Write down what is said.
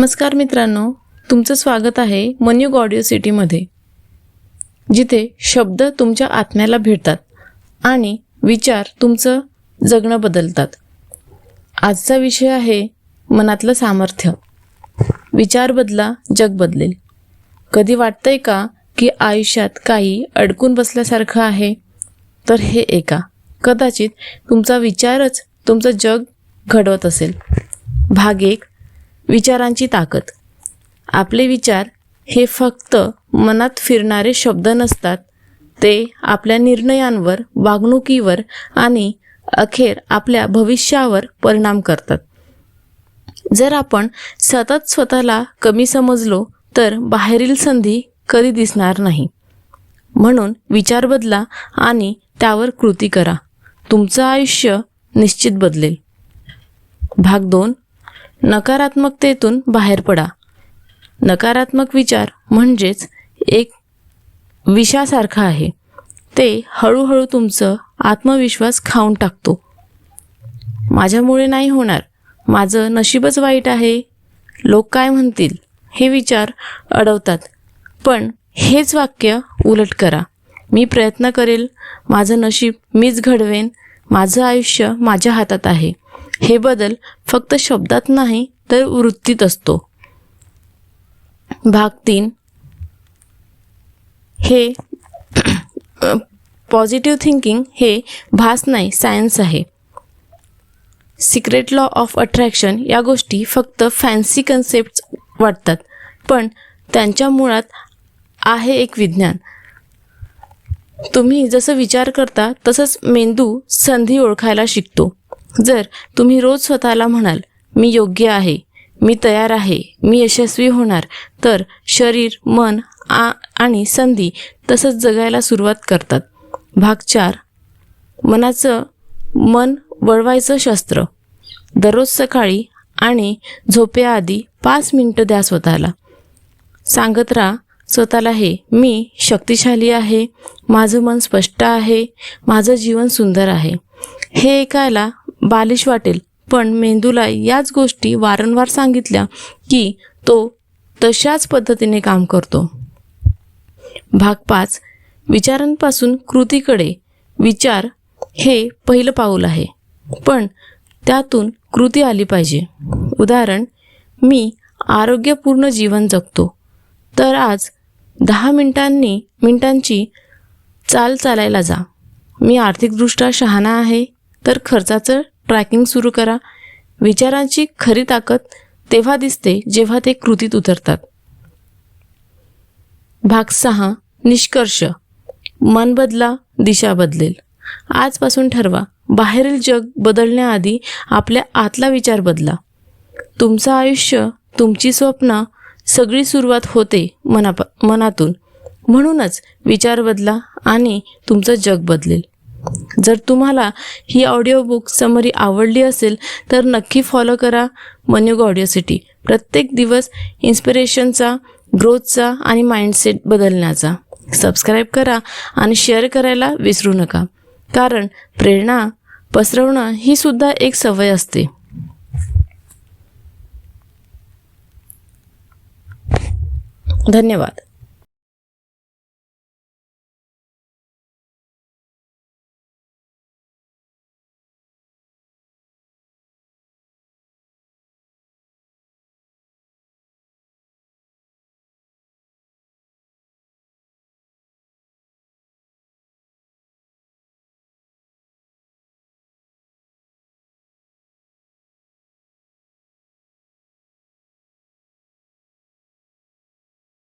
नमस्कार मित्रांनो तुमचं स्वागत आहे मन्युग ऑडिओ सिटीमध्ये जिथे शब्द तुमच्या आत्म्याला भेटतात आणि विचार तुमचं जगणं बदलतात. आजचा विषय आहे मनातलं सामर्थ्य. विचार बदला जग बदलेल. कधी वाटतंय का की आयुष्यात काही अडकून बसल्यासारखं आहे? तर हे एका. कदाचित तुमचा विचारच तुमचं जग घडवत असेल. भाग एक विचारांची ताकद. आपले विचार हे फक्त मनात फिरणारे शब्द नसतात. ते आपल्या निर्णयांवर वागणुकीवर आणि अखेर आपल्या भविष्यावर परिणाम करतात. जर आपण सतत स्वतःला कमी समजलो तर बाहेरील संधी कधी दिसणार नाही. म्हणून विचार बदला आणि त्यावर कृती करा. तुमचं आयुष्य निश्चित बदलेल. भाग दोन. नकारात्मकतेतून बाहेर पडा. नकारात्मक विचार म्हणजेच एक विषासारखा आहे. ते हळूहळू तुमचं आत्मविश्वास खाऊन टाकतो. माझ्यामुळे नाही होणार. माझं नशीबच वाईट आहे. लोक काय म्हणतील? हे विचार अडवतात. पण हेच वाक्य उलट करा. मी प्रयत्न करेल. माझं नशीब मीच घडवेन. माझं आयुष्य माझ्या हातात आहे. हे बदल फक्त शब्दात नाही तर वृत्तीत असतो. भाग तीन. हे पॉझिटिव्ह थिंकिंग हे भास नाही सायन्स आहे. सिक्रेट लॉ ऑफ अट्रॅक्शन या गोष्टी फक्त फॅन्सी कन्सेप्ट वाटतात पण त्यांच्या मुळात आहे एक विज्ञान. तुम्ही जसं विचार करता तसंच मेंदू संधी ओळखायला शिकतो. जर तुम्ही रोज स्वतःला म्हणाल मी योग्य आहे मी तयार आहे मी यशस्वी होणार तर शरीर मन आ आणि संधी तसंच जगायला सुरुवात करतात. भाग चार. मनाचं मन वळवायचं शस्त्र. दररोज सकाळी आणि झोपेआधी पाच मिनटं द्या स्वतःला. सांगत राहा स्वतःला हे मी शक्तिशाली आहे माझं मन स्पष्ट आहे माझं जीवन सुंदर आहे. हे ऐकायला बालिश वाटेल. पण मेंदूला याच गोष्टी वारंवार सांगितल्या की तो तशाच पद्धतीने काम करतो. भाग पाच. विचारांपासून कृतीकडे. विचार हे पहिलं पाऊल आहे. पण त्यातून कृती आली पाहिजे. उदाहरण मी आरोग्यपूर्ण जीवन जगतो. तर आज दहा मिनिटांनी मिनिटांची चाल चालायला जा. मी आर्थिकदृष्ट्या शहाणा आहे तर खर्चाचं ट्रॅकिंग सुरू करा. विचारांची खरी ताकद तेव्हा दिसते जेव्हा ते कृतीत उतरतात. भाग सहा निष्कर्ष. मन बदला दिशा बदलेल. आजपासून ठरवा. बाहेरील जग बदलण्याआधी आपल्या आतला विचार बदला. तुमचं आयुष्य तुमची स्वप्न सगळी सुरुवात होते मना मनातून. म्हणूनच विचार बदला आणि तुमचं जग बदलेल. जर तुम्हाला ही ऑडिओ बुक समरी आवडली असेल तर नक्की फॉलो करा मन्युग ऑडिओ सिटी प्रत्येक दिवस इन्स्पिरेशनचा ग्रोथचा आणि माइंडसेट बदलण्याचा. सबस्क्राईब करा आणि शेअर करायला विसरू नका. कारण प्रेरणा पसरवणं ही सुद्धा एक सवय असते. धन्यवाद.